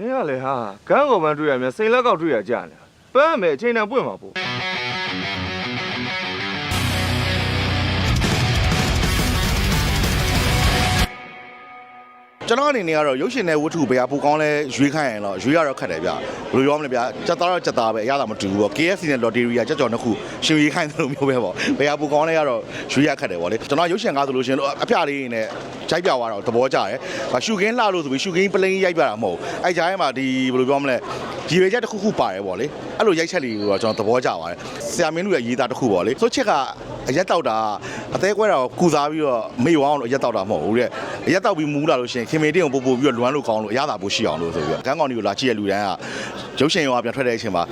နင်ကလေဟာကန်းကောင်ပန်းတွေ့ရမြစိန်လက်ကောက်တွေ့ရကြတယ်ပန်းမယ်အချိန်တန်ပွင့်မှာပေါ့ ကျွန်တော်အနေနဲ့ကတော့ရုပ်ရှင်နဲ့ဝတ္ထုဘယ်ဟာပူကောင်းလဲရွေးခိုင်းရင်တော့ရွေးရတော့ခက်တယ်ဗျဘယ်လိုပြောမလဲဗျစက်သားတော့စက်သားပဲအရသာမတူဘူးပေါ့ KFC နဲ့ Lottery ကကြက်ကြော်နှစ်ခုရှင်ရွေးခိုင်းတယ်လို့မျိုးပဲပေါ့ဘယ်ဟာပူကောင်းလဲကတော့ရွေးရခက်တယ်ပေါ့လေကျွန်တော်ရုပ်ရှင်ကားဆိုလို့ရှိရင်အဖျားလေးနဲ့ကြိုက်ပြသွားတော့သဘောကျတယ်ရှူကင်းလှလို့ဆိုပြီးရှူကင်းပလိန်ရိုက်ပြတာမဟုတ်အဲ့ကြားထဲမှာဒီဘယ်လိုပြောမလဲဒီရွေချက်တစ်ခုခုပါတယ်ပေါ့လေအဲ့လိုရိုက်ချက်လေးကိုတော့ကျွန်တော်သဘောကျပါတယ်ဆရာမင်းတို့ရဲ့ရေးသားတစ်ခုပေါ့လေဆိုချစ်က အရက်တောက်တာအသေးကွဲတာကိုကုစားပြီးတော့မေ့ဝအောင်လို့အရက်တောက်တာမဟုတ်ဘူးတဲ့အရက်တောက်ပြီးမူးလာလို့ရှိရင်ခင်မေတင်းကိုပို့ပို့ပြီးတော့လွမ်းလို့ကောင်းလို့အရသာပို့ရှိအောင်လို့ဆိုပြီးတော့ကန်းကောင်တွေကိုလာကြည့်ရလူတိုင်းကရုပ်ရှင်ရောပြန်ထွက်တဲ့အချိန်မှာ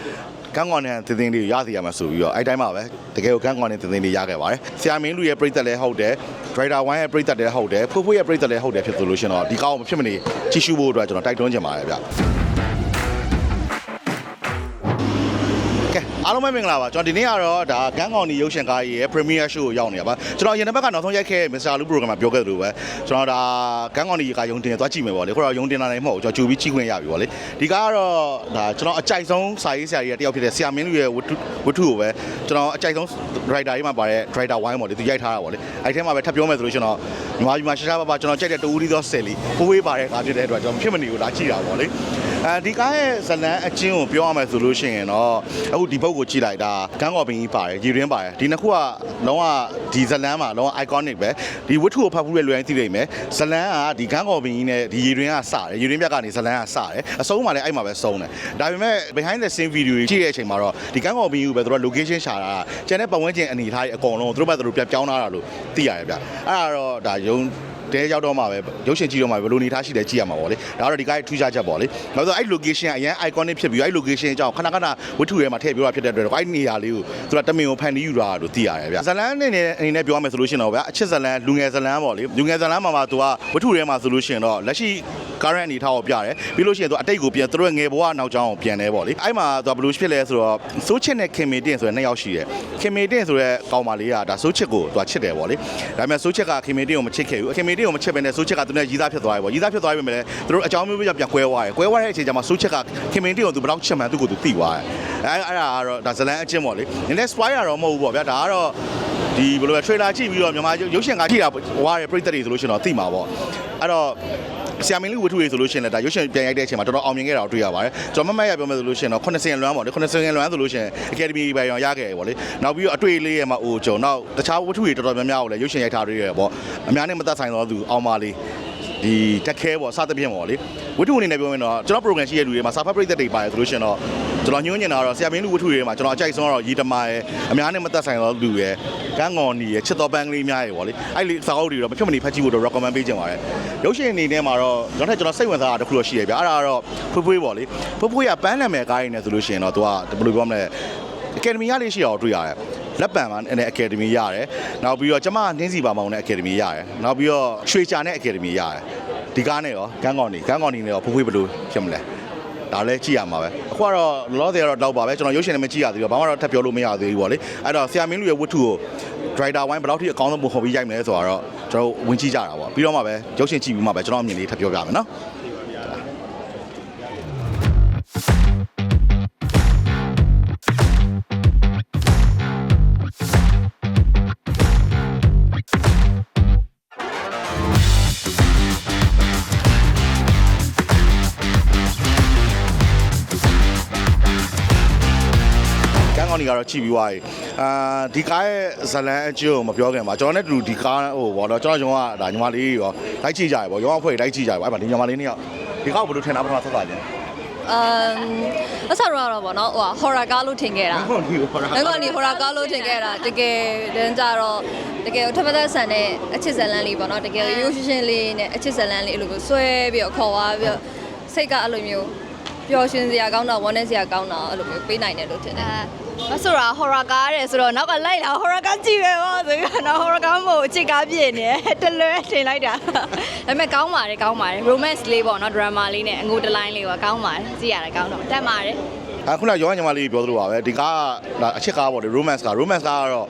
ကန်းကောင်နဲ့တင်းတင်းလေးရစီရမှာဆိုပြီးတော့အဲ့တိုင်းမှာပဲတကယ်ကိုကန်းကောင်နဲ့တင်းတင်းလေးရခဲ့ပါတယ်ဆရာမင်းလူရဲ့ပြိသက်လည်းဟုတ်တယ်ဒရိုက်တာဝိုင်းရဲ့ပြိသက်လည်းဟုတ်တယ်ဖိုးဖိုးရဲ့ပြိသက်လည်းဟုတ်တယ်ဖြစ်ဆိုလို့ရှိရင်တော့ဒီကောင်းမဖြစ်မနေကြည့်ရှုဖို့အတွက်ကျွန်တော်တိုက်တွန်းချင်ပါတယ်ဗျ အားလုံးပဲမင်္ဂလာပါကျွန်တော်ဒီနေ့ကတော့ဒါကန်းကောင်ဒီရုပ်ရှင်ကားကြီးရဲ့ Premiere Show ကိုရောက်နေတာပါကျွန်တော်အရင်တစ်ပတ်ကနောက်ဆုံးရိုက်ခဲ့ Mr. Lu Program မှာပြောခဲ့သလိုပဲကျွန်တော်ဒါကန်းကောင်ဒီကရုံတင်သွားကြည့်မယ်ပေါ့လေခုတော့ရုံတင်တာလည်းမဟုတ်ဘူးကျွန်တော်ကြိုပြီးကြည့်ခွင့်ရပြီပေါ့လေဒီကားကတော့ဒါကျွန်တော်အကြိုက်ဆုံးစာရေးဆရာကြီးရဲ့တယောက်ဖြစ်တဲ့ဆရာမင်းလူရဲ့ဝတ္ထုဝတ္ထုကိုပဲကျွန်တော်အကြိုက်ဆုံး writer ကြီးမှာပါတဲ့ writer wine ပေါ့လေသူရိုက်ထားတာပေါ့လေအဲ့ထဲမှာပဲထပ်ပြောမယ်ဆိုလို့ကျွန်တော်မြန်မာပြည်မှာရှားရှားပါပါကျွန်တော်ကြိုက်တဲ့တူဦးလီသောဆယ်လီဖိုးဝေးပါတဲ့ကားဖြစ်တဲ့အတွက်ကျွန်တော်ဖြစ်မနေဘူးလာကြည့်တာပေါ့လေ အဲဒီကားရဲ့ဇလန်းအချင်းကိုပြောရမယ်ဆိုလို့ရှိရင်တော့အခုဒီဘုတ်ကိုကြည့်လိုက်တာကန်းကော်ပင်ကြီးပါတယ်ရီရင်းပါတယ်ဒီနှစ်ခုကလုံးဝဒီဇလန်းမှာလုံးဝ iconic ပဲဒီဝတ္ထုကိုဖတ်ဖူးတဲ့လူတိုင်းသိလိမ့်မယ်ဇလန်းကဒီကန်းကော်ပင်ကြီးနဲ့ဒီရီရင်းကစတယ်ရီရင်းပြက်ကနေဇလန်းကစတယ်အဆုံးမှာလည်းအဲ့မှာပဲဆုံးတယ်ဒါပေမဲ့ behind the scene video ကြီးကြည့်တဲ့အချိန်မှာတော့ဒီကန်းကော်ပင်ကြီးကိုပဲသူတို့ location ရှာတာကျန်တဲ့ပတ်ဝန်းကျင်အနေထားတွေအကုန်လုံးသူတို့ဘက်သူတို့ပြပြောင်းလာတာလို့သိရတယ်ဗျအဲ့ဒါတော့ဒါယုံ တဲရောက်တော့မှပဲရုပ်ရှင်ကြည့်တော့မှဘယ်လိုနေထားရှိတယ်ကြည့်ရမှာပေါ့လေဒါကတော့ဒီကားရဲ့ထူးခြားချက်ပေါ့လေနောက်ဆိုအဲ့ location ကအရင် iconic ဖြစ်ပြီးအဲ့ location အကြောင်းခဏခဏဝတ္ထုထဲမှာထည့်ပြောတာဖြစ်တဲ့အတွက်အဲ့နေရာလေးကိုသူကတမင်ကိုဖန်တီးယူတာလို့သိရတယ်ဗျဇလန်းအနေနဲ့အနေနဲ့ပြောရမယ်ဆိုလို့ရှိရင်တော့ဗျအချစ်ဇလန်းလူငယ်ဇလန်းပေါ့လေလူငယ်ဇလန်းမှာမှာသူကဝတ္ထုထဲမှာဆိုလို့ရှိရင်တော့လက်ရှိ current အနေထားကိုပြတယ်ပြီးလို့ရှိရင်သူအတိတ်ကိုပြန်သူတို့ငယ်ဘဝနောက်ကျောင်းကိုပြန်တယ်ပေါ့လေအဲ့မှာသူကဘယ်လိုဖြစ်လဲဆိုတော့စိုးချစ်နဲ့ခင်မေတင်ဆိုတဲ့နှစ်ယောက်ရှိတယ်ခင်မေတင်ဆိုတဲ့ကောင်မလေးကဒါစိုးချစ်ကိုသူကချစ်တယ်ပေါ့လေဒါပေမဲ့စိုးချစ်ကခင်မေတင်ကိုမချစ်ခဲ့ဘူးခင်မေတင်ကိုမချစ်ဘဲနဲ့စိုးချစ်ကသူနဲ့ရီးသားဖြစ်သွားတယ်ပေါ့ရီးသားဖြစ်သွားပြီမဲ့လေသူတို့အကြောင်းမျိုးမျိုးကြောင့်ပြန်ကွဲသွားတယ်ကွဲသွားတဲ့အချိန်ကျမှစိုးချစ်ကခင်မေတင်ကိုသူဘယ်တော့ချစ်မှန်းသူ့ကိုသူသိသွားတယ်အဲအဲ့ဒါကတော့ဒါဇလန်းအချင်းပေါ့လေနည်းနည်း spoiler တော့မဟုတ်ဘူးပေါ့ဗျာဒါကတော့ဒီဘယ်လိုလဲ trailer ကြည့်ပြီးတော့မြန်မာရုပ်ရှင်ကကြည့်တာဝါရပြိတ္တတွေဆိုလို့ရှိရင်တော့သိမှာပေါ့အဲ့တော့ ဆရာမင်းလူဝတ္ထုတွေဆိုလို့ရှိရင်လည်းဒါရုပ်ရှင်ပြန်ရိုက်တဲ့အချိန်မှာတော်တော်အောင်မြင်ခဲ့တာကိုတွေ့ရပါတယ်ကျွန်တော်မမတ်ရပြောမယ်ဆိုလို့ရှိရင်တော့80လွမ်းပေါ့လေ80လွမ်းဆိုလို့ရှိရင် Academy ပဲရောရခဲ့တယ်ပေါ့လေနောက်ပြီးတော့အတွေ့အလေးရဲ့မှာအိုဂျုံနောက်တခြားဝတ္ထုတွေတော်တော်များများကိုလည်းရုပ်ရှင်ရိုက်ထားတွေ့ရတယ်ပေါ့အများနဲ့မသက်ဆိုင်တော့သူအောင်ပါလေး ဒီတက်ခဲပေါ့စသဖြင့်ပေါ့လေဝတ္ထုအနေနဲ့ပြောရင်တော့ကျွန်တော် program ရှိတဲ့လူတွေမှာစာဖတ်ပရိသတ်တွေပါတယ်ဆိုလို့ရှိရင်တော့ကျွန်တော်ညွှန်းနေတာတော့ဆရာမင်းလူဝတ္ထုတွေမှာကျွန်တော်အကြိုက်ဆုံးတော့ရီတမာရဲ့အများနဲ့မသက်ဆိုင်တော့လူရဲ့ကန်းငေါ်နီရဲ့ချစ်တော်ပန်းကလေးများရဲ့ပေါ့လေအဲ့ဒီစာအုပ်တွေတော့မဖြစ်မနေဖတ်ကြည့်ဖို့တော့ recommend ပေးချင်ပါတယ်ရုပ်ရှင်အနေနဲ့မှာတော့ကျွန်တော်ထက်ကျွန်တော်စိတ်ဝင်စားတာတစ်ခုတော့ရှိရဗျအဲ့ဒါကတော့ဖွေးဖွေးပေါ့လေဖွေးဖွေးကပန်းနာမည်ကားရင်းနေဆိုလို့ရှိရင်တော့သူကဘယ်လိုပြောမလဲ academy ရလေးရှိအောင်တွေ့ရတယ် လက်ပံမှာနဲ့ academy ရတယ်နောက်ပြီးတော့ကျမနှင်းစီပါမောင်နဲ့ academy ရတယ်နောက်ပြီးတော့ရွှေချာနဲ့ academy ရတယ်ဒီကားနဲ့ရောကန်းကောင်နေကန်းကောင်နေနဲ့ရောဖွေးဖွေးဘယ်လိုဖြစ်မလဲဒါလည်းကြည့်ရမှာပဲအခုကတော့လောဆယ်ကတော့တော့ပါပဲကျွန်တော်ရုပ်ရှင်နဲ့မကြည့်ရသေးဘူးဘာမှတော့ထပ်ပြောလို့မရသေးဘူးပေါ့လေအဲ့တော့ဆရာမင်းလူရဲ့ဝတ္ထုကို driver wine ဘယ်လောက်ထိအကောင်းဆုံးပုံဖော်ပြီးရိုက်မလဲဆိုတော့ကျွန်တော်ဝင်ကြည့်ကြတာပေါ့ပြီးတော့မှပဲရုပ်ရှင်ကြည့်ပြီးမှပဲကျွန်တော်အမြင်လေးထပ်ပြောပြမယ်နော် င်ကြီးကတော့ချိပြီးသွားပြီအာဒီကားရဲ့ဇလန်အကျိုးကိုမပြောခင်ပါကျွန်တော်နဲ့တူဒီကားဟိုဘောတော့ကျွန်တော်ရုံကဒါညီမလေးရောလိုက်ချိကြရပေါ့ရုံကဖွဲ့လိုက်ချိကြရပေါ့အဲ့မှာဒီညီမလေးနှစ်ယောက်ဒီကားကိုဘယ်လိုထင်တာပထမဆက်စားခြင်းအမ်အဆောက်တော့တော့ဗောနော်ဟိုဟော်ရာကားလို့ထင်ခဲ့တာဟုတ်ဒီဟောတာငါကနေဟော်ရာကားလို့ထင်ခဲ့တာတကယ်တန်းကြတော့တကယ်ထပ်ပတ်ဆန်တဲ့အချစ်ဇလန်းလေးဗောနော်တကယ်ရိုးရှင်းရှင်းလေးနဲ့အချစ်ဇလန်းလေးအဲ့လိုမျိုးဆွဲပြီးတော့ခေါ်သွားပြီးတော့စိတ်ကအဲ့လိုမျိုးပျော်ရွှင်စရာကောင်းတာဝမ်းနည်းစရာကောင်းတာအဲ့လိုမျိုးပေးနိုင်တယ်လို့ထင်တယ် မဆိုတော့ horror ကားတယ်ဆိုတော့နောက်ကလိုက်လာ horror ကားကြည့်ပဲပေါ့ဆိုပြီးတော့ horror ကားမဟုတ်အချစ်ကားပြည့်နေတယ်တလွဲထင်လိုက်တာဒါပေမဲ့ကောင်းပါတယ်ကောင်းပါတယ် romance လေးပေါ့နော် drama လေးနဲ့အငိုတလိုင်းလေးပေါ့ကောင်းပါတယ်ကြည့်ရတယ်ကောင်းတော့တက်ပါတယ် အခုနရောညီမလေးပြောသလိုပါပဲဒီကားကဒါအချစ်ကားပေါ့လေ romance ကား romance ကားကတော့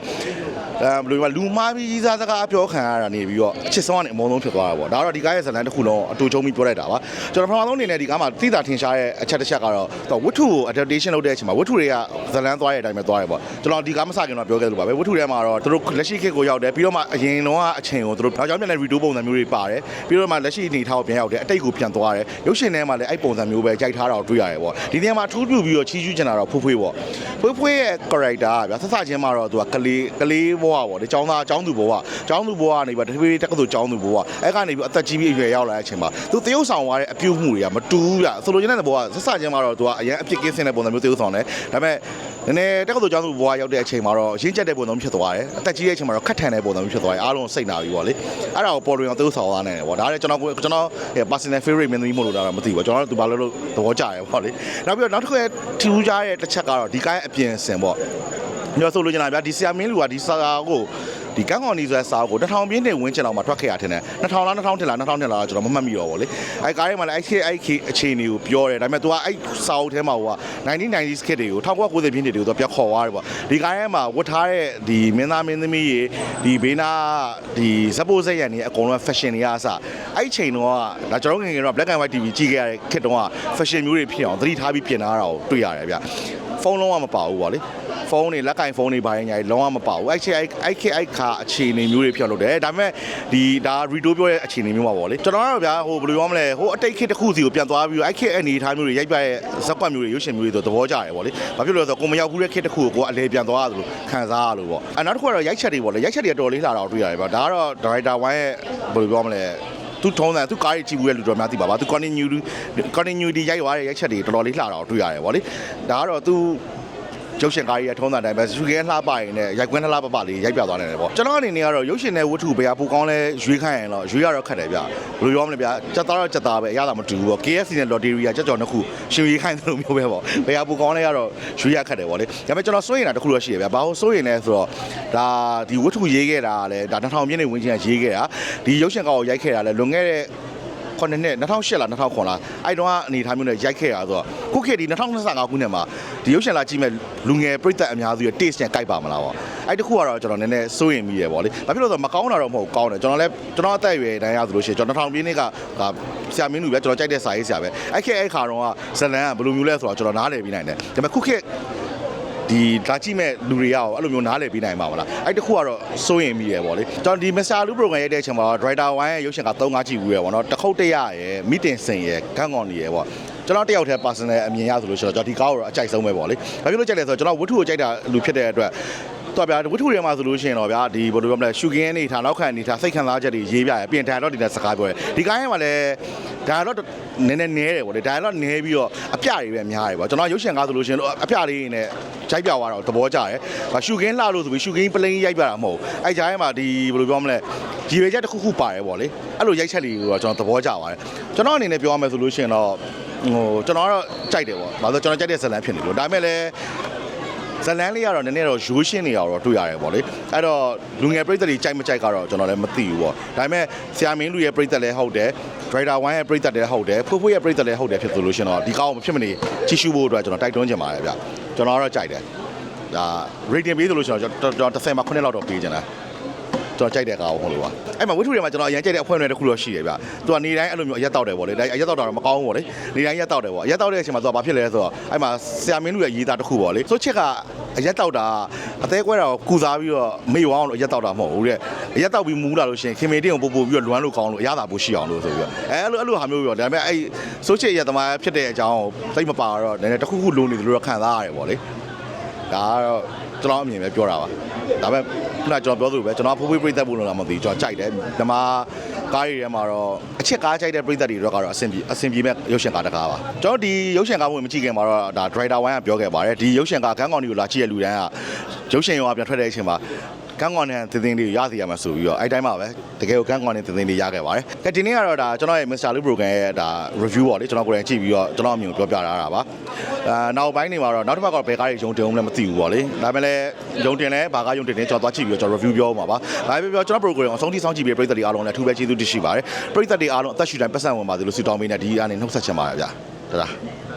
အဲဘယ်လိုလဲလူမားပြီးကြီးစားစကားပြောခံရတာနေပြီးတော့အချစ်ဆုံးကနေအမုန်းဆုံးဖြစ်သွားတာပေါ့ဒါကတော့ဒီကားရဲ့ဇာတ်လမ်းတစ်ခုလုံးအတူချုံပြီးပြောလိုက်တာပါကျွန်တော်ပထမဆုံးအနေနဲ့ဒီကားမှာသိတာထင်ရှားတဲ့အချက်တစ်ချက်ကတော့သူကဝတ္ထုကို adaptation လုပ်တဲ့အချိန်မှာဝတ္ထုတွေကဇာတ်လမ်းသွားတဲ့အတိုင်းပဲသွားတယ်ပေါ့ကျွန်တော်ဒီကားမစခင်တော့ပြောခဲ့လို့ပါပဲဝတ္ထုထဲမှာတော့သူတို့လက်ရှိခေတ်ကိုရောက်တယ်ပြီးတော့မှအရင်တော့အချိန်ကိုသူတို့နောက်ကြောင်းပြန်တဲ့ redo ပုံစံမျိုးတွေပါတယ်ပြီးတော့မှလက်ရှိအနေထားကိုပြန်ရောက်တယ်အတိတ်ကိုပြန်သွားတယ်ရုပ်ရှင်ထဲမှာလည်းအဲ့ပုံစံမျိုးပဲကြိုက်ထားတာကိုတွေ့ရတယ်ပေါ့ဒီနေရာမှာထူးပြပြီးတော့ချီးကျူးချင်တာတော့ဖွေးဖွေးပေါ့ဖွေးဖွေးရဲ့ character ကဗျာဆက်စချင်းမှာတော့သူကကလေးကလေးဘဝပေါ့ဒီចောင်းသားចောင်းသူဘဝចောင်းသူဘဝကနေပြီးတဖြည်းဖြည်းတက္ကသိုလ်ចောင်းသူဘဝအဲ့ကနေပြီးအသက်ကြီးပြီးအရွယ်ရောက်လာတဲ့အချိန်မှာသူတရုပ်ဆောင်သွားတဲ့အပြုမှုတွေကမတူဘူးဗျဆိုလိုချင်တဲ့ဘဝဆက်စချင်းမှာတော့သူကအရင်အပြစ်ကင်းစင်တဲ့ပုံစံမျိုးတရုပ်ဆောင်တယ်ဒါပေမဲ့နည်းနည်းတက္ကသိုလ်ကျောင်းသူဘဝရောက်တဲ့အချိန်မှာတော့ရင်းကျက်တဲ့ပုံစံမျိုးဖြစ်သွားတယ်အသက်ကြီးတဲ့အချိန်မှာတော့ခက်ထန်တဲ့ပုံစံမျိုးဖြစ်သွားတယ်အားလုံးစိတ်နာပြီပေါ့လေအဲ့ဒါကိုပေါ်လွင်အောင်တရုပ်ဆောင်သွားနိုင်တယ်ပေါ့ဒါလည်းကျွန်တော်ကိုကျွန်တော်ရဲ့ personal favorite မင်းသမီးမို့လို့ဒါတော့မသိဘူးကျွန်တော်တို့သူဘာလို့လို့သဘောကျတယ်ပေါ့လေနောက်ပြီးတော့နောက်တစ်ခုရဲ့ ထူးခြားတဲ့တစ်ချက်ကတော့ဒီကိုင်းအပြင်စင်ပေါ့ညောဆိုလို့ကျင်တာဗျာဒီဆရာမင်းလူကဒီစာကို ဒီကန်းကောင်နီဆိုတဲ့စာအုပ်ကို1000ပြည့်နှစ်ဝင်းချင်အောင်မှထွက်ခဲ့ရထင်တယ်2000လား2000ထင်လား2000ထင်လားကျွန်တော်မမှတ်မိတော့ဘူးလေအဲကားထဲမှာလည်းအဲ့ခေတ်အဲ့ခေတ်အခြေအနေကိုပြောတယ်ဒါပေမဲ့ तू ကအဲ့စာအုပ်ထဲမှာဟိုက 1990s ခေတ်တွေကို1990ပြည့်နှစ်တွေကို तू ပြခေါ်သွားတယ်ပေါ့ဒီကားထဲမှာဝတ်ထားတဲ့ဒီမင်းသားမင်းသမီးတွေဒီဘေးနာဒီဇက်ပိုးစက်ရံတွေအကုန်လုံး fashion တွေအားစအဲ့ချိန်တော့ဒါကျွန်တော်ငယ်ငယ်တော့ black and white TV ကြည့်ခဲ့ရတဲ့ခေတ်တုန်းက fashion မျိုးတွေဖြစ်အောင်သတိထားပြီးပြင်လာတာကိုတွေ့ရတယ်ဗျဖုန်းလုံးဝမပါဘူးပေါ့လေ ဖုန်းတွေလက်ကင်ဖုန်းတွေဘာညာကြီးလုံးဝမပါဘူးအဲ့ချိန်အဲ့အဲ့ခေတ်အဲ့ခါအခြေအနေမျိုးတွေဖြစ်လို့တယ်ဒါပေမဲ့ဒီဒါရီတိုပြောတဲ့အခြေအနေမျိုးပါပေါ့လေကျွန်တော်ကတော့ဗျာဟိုဘယ်လိုပြောမလဲဟိုအတိတ်ခေတ်တစ်ခုစီကိုပြန်သွားပြီးတော့အဲ့ခေတ်အနေအထားမျိုးတွေရိုက်ပြတဲ့ဇက်ကွက်မျိုးတွေရုပ်ရှင်မျိုးတွေဆိုသဘောကျတယ်ပေါ့လေဘာဖြစ်လို့လဲဆိုတော့ကိုမရောက်ဘူးတဲ့ခေတ်တစ်ခုကိုကိုအလဲပြန်သွားရတယ်လို့ခံစားရလို့ပေါ့အနောက်တစ်ခုကတော့ရိုက်ချက်တွေပေါ့လေရိုက်ချက်တွေတော်တော်လေးလာတော့တွေ့ရတယ်ပေါ့ဒါကတော့ director ဝိုင်းရဲ့ဘယ်လိုပြောမလဲသူထုံးတယ်သူကားကြီးကြည့်ဘူးရဲ့လူတော်များသိပါပါသူ continue continuity ရိုက်သွားတဲ့ရိုက်ချက်တွေတော်တော်လေးလှတာကိုတွေ့ရတယ်ဗောလေဒါကတော့သူ ရုပ်ရှင်ကားကြီးရဲ့ထုံးတာတိုင်းပဲရှူကဲလှပရင်လည်းရိုက်ကွင်းလှပပလေးရိုက်ပြသွားနိုင်တယ်ပေါ့ကျွန်တော်အနေနဲ့ကတော့ရုပ်ရှင်နဲ့ဝတ္ထုဘယ်ဟာပူကောင်းလဲရွေးခိုင်းရင်တော့ရွေးရတော့ခက်တယ်ဗျဘယ်လိုပြောမလဲဗျစက်သားတော့စက်သားပဲအရသာမတူဘူးပေါ့ KFC နဲ့ Lottery ကကြောက်ကြော်နှစ်ခုရှင်ရွေးခိုင်းတယ်လို့မျိုးပဲပေါ့ဘယ်ဟာပူကောင်းလဲကတော့ရွေးရခက်တယ်ပေါ့လေဒါပေမဲ့ကျွန်တော်စိုးရင်တာတစ်ခုတော့ရှိရဗျဘာလို့စိုးရင်လဲဆိုတော့ဒါဒီဝတ္ထုရေးခဲ့တာကလည်းဒါ2000ပြည့်နေဝင်ချင်းရေးခဲ့တာဒီရုပ်ရှင်ကားကိုရိုက်ခဲ့တာလည်းလွန်ခဲ့တဲ့ ခုနှစ်နှစ်2008လား2009လားအဲ့တုန်းကအနေထားမျိုးနဲ့ရိုက်ခဲ့ရဆိုတော့ခုခေတ်ဒီ2025ခုနှစ်မှာဒီရုပ်ရှင်လာကြည့်မဲ့လူငယ်ပြည်သက်အများစုရဲ့ taste နဲ့ကြိုက်ပါမလားပေါ့အဲ့တခုကတော့ကျွန်တော်နည်းနည်းစိုးရင်မိရပေါ့လေဘာဖြစ်လို့လဲဆိုတော့မကောင်းတာတော့မဟုတ်ကောင်းတယ်ကျွန်တော်လည်းကျွန်တော်အသက်အရွယ်တိုင်းရဆိုလို့ရှိရင်ကျွန်တော်2000ပြည့်နှစ်ကဒါဆရာမင်းလူပဲကျွန်တော်ကြိုက်တဲ့စာရေးဆရာပဲအဲ့ခေတ်အဲ့ခါတော့ဇလန်ကဘယ်လိုမျိုးလဲဆိုတော့ကျွန်တော်နားလည်ပြီးနိုင်တယ်ဒါပေမဲ့ခုခေတ် ဒီလာကြည့်မဲ့လူတွေရောအဲ့လိုမျိုးနားလည်ပြီးနိုင်ပါမလားအဲ့တခုကတော့စိုးရင်မိရပေါ့လေကျွန်တော်ဒီမစ္စတာလူ program ရဲ့တဲ့အချိန်မှာ driver 1ရဲ့ရုပ်ရှင်က3 5ကြည့်ဘူးရပေါ့နော်တခုတ်တရရဲ့မိတင်စင်ရဲ့ဂန်းကောင်နေရဲ့ပေါ့ကျွန်တော်တယောက်တည်း personal အမြင်ရဆိုလို့ရှိတော့ကျွန်တော်ဒီကားကိုတော့အကြိုက်ဆုံးပဲပေါ့လေဘာဖြစ်လို့ကြိုက်လဲဆိုတော့ကျွန်တော်ဝတ္ထုကိုကြိုက်တာလူဖြစ်တဲ့အတွက်တော့ဗျာဝတ္ထုတွေမှာဆိုလို့ရှိရင်တော့ဗျာဒီဘယ်လိုပြောမလဲရှုခင်းအနေထားနောက်ခံအနေထားစိတ်ခံစားချက်တွေရေးပြရပြင်ထိုင်တော့ဒီနဲ့စကားပြောတယ်ဒီကားရဲ့မှာလည်း ဒါတော့နည်းနည်းနဲတယ်ပေါ့လေဒါတော့နဲပြီးတော့အပြတွေပဲများတယ်ပေါ့ကျွန်တော်ရုပ်ရှင်ကားဆိုလို့ရှိရင်အပြလေးနဲ့ကြိုက်ပြသွားတော့သဘောကျတယ်။ရှုခင်းလှလို့ဆိုပြီးရှုခင်းပလိန်ရိုက်ပြတာမဟုတ်ဘူး။အဲကြားထဲမှာဒီဘယ်လိုပြောမလဲဒီရွေချက်တစ်ခုခုပါတယ်ပေါ့လေ။အဲ့လိုရိုက်ချက်လေးကိုတော့ကျွန်တော်သဘောကျပါတယ်။ကျွန်တော်အနေနဲ့ပြောရမယ်ဆိုလို့ရှိရင်တော့ဟိုကျွန်တော်ကတော့ကြိုက်တယ်ပေါ့။ဘာလို့ကျွန်တော်ကြိုက်တဲ့ဇာတ်လမ်းဖြစ်နေလို့ဒါပေမဲ့လည်း ဇလန်းလေးကတော့နည်းနည်းတော့ရိုးရှင်းနေရတော့တွေ့ရတယ်ပေါ့လေအဲ့တော့လူငယ်ပြည်သက်တွေကြိုက်မကြိုက်ကတော့ကျွန်တော်လည်းမသိဘူးပေါ့ဒါပေမဲ့ဆရာမင်းလူရဲ့ပြည်သက်လည်းဟုတ်တယ် driver 1ရဲ့ပြည်သက်လည်းဟုတ်တယ်ဖိုးဖိုးရဲ့ပြည်သက်လည်းဟုတ်တယ်ဖြစ်ဆိုလို့ရှင်တော့ဒီကောင်းမဖြစ်မနေကြည့်ရှုဖို့အတွက်ကျွန်တော်တိုက်တွန်းချင်ပါတယ်ဗျကျွန်တော်ကတော့ကြိုက်တယ်ဒါ rating ပေးဆိုလို့ရှင်တော့ကျွန်တော်30မှာ9လောက်တော့ပေးချင်တယ် ကျွန်တော်ကြိုက်တဲ့ကားကိုဟုတ်လို့ပါအဲ့မှာဝိထုတွေမှာကျွန်တော်အရင်ကြိုက်တဲ့အဖွဲနယ်တစ်ခုတော့ရှိတယ်ဗျသူကနေတိုင်းအဲ့လိုမျိုးအရက်တောက်တယ်ပေါ့လေဒါအရက်တောက်တာတော့မကောင်းဘူးပေါ့လေနေတိုင်းရက်တောက်တယ်ပေါ့အရက်တောက်တဲ့အချိန်မှာသူကဘာဖြစ်လဲဆိုတော့အဲ့မှာဆရာမင်းလူရဲ့ရေးသားတစ်ခုပေါ့လေဆိုချစ်ကအရက်တောက်တာအသေးကွဲတာကိုကူစားပြီးတော့မေ့ဝအောင်လို့အရက်တောက်တာမဟုတ်ဘူးတဲ့အရက်တောက်ပြီးမူးလာလို့ရှိရင်ခင်မေတင်းကိုပို့ပို့ပြီးတော့လွမ်းလို့ကောင်းလို့အရသာပို့ရှိအောင်လို့ဆိုပြီးတော့အဲအဲ့လိုအဲ့လိုဟာမျိုးပြောဒါပေမဲ့အဲ့ဆိုချစ်ရက်သမားဖြစ်တဲ့အကြောင်းကိုသိမပါတော့နည်းနည်းတစ်ခုခုလုံးနေတယ်လို့တော့ခံစားရတယ်ပေါ့လေဒါကတော့ကျွန်တော်အမြင်ပဲပြောတာပါဒါပေမဲ့ ခုနကျွန်တော်ပြောသလိုပဲကျွန်တော်ဖိုးဖွေးပြိသက်ဖို့လို့တော့မသိဘူးကျွန်တော်ကြိုက်တယ်ဓမ္မကားတွေထဲမှာတော့အချစ်ကားကြိုက်တဲ့ပြိသက်တွေတော့ကတော့အဆင်ပြေအဆင်ပြေမဲ့ရုပ်ရှင်ကားတစ်ကားပါကျွန်တော်ဒီရုပ်ရှင်ကားဝင်မကြည့်ခင်မှာတော့ဒါ driver 1ကပြောခဲ့ပါတယ်ဒီရုပ်ရှင်ကားခန်းကောင်တွေကိုလာကြည့်ရလူတိုင်းကရုပ်ရှင်ရောပြန်ထွက်တဲ့အချိန်မှာ ကန်းကွန်နဲ့သင်သင်လေးရစီရမှာဆိုပြီးတော့အဲ့တိုင်းမှာပဲတကယ်ကိုကန်းကွန်နဲ့သင်သင်လေးရခဲ့ပါတယ်။ကဲဒီနေ့ကတော့ဒါကျွန်တော်ရဲ့ Mr. Lu Program ရဲ့ဒါ review ပေါ့လေကျွန်တော်ကိုယ်တိုင်ကြည့်ပြီးတော့ကျွန်တော်အမြင်ကိုပြောပြထားတာပါ။အာနောက်ပိုင်းနေမှာတော့နောက်တစ်ပတ်ကတော့ဘယ်ကားတွေရုံတင်အောင်လည်းမသိဘူးပေါ့လေ။ဒါပေမဲ့လည်းရုံတင်လဲဘာကားရုံတင်လဲကျွန်တော်သွားကြည့်ပြီးတော့ကျွန်တော် review ပြောမှာပါ။ဒါပေမဲ့ပြောကျွန်တော် program ကိုအဆုံးထိစောင့်ကြည့်ပြီးပြည်သက်တွေအားလုံးလည်းအထူးပဲကျေးဇူးတင်ရှိပါတယ်။ပြည်သက်တွေအားလုံးအသက်ရှူတိုင်းပတ်စံဝင်ပါစေလို့ဆုတောင်းပေးနေဒီအားနဲ့နှုတ်ဆက်ချင်ပါတယ်ဗျာ။တဒါ။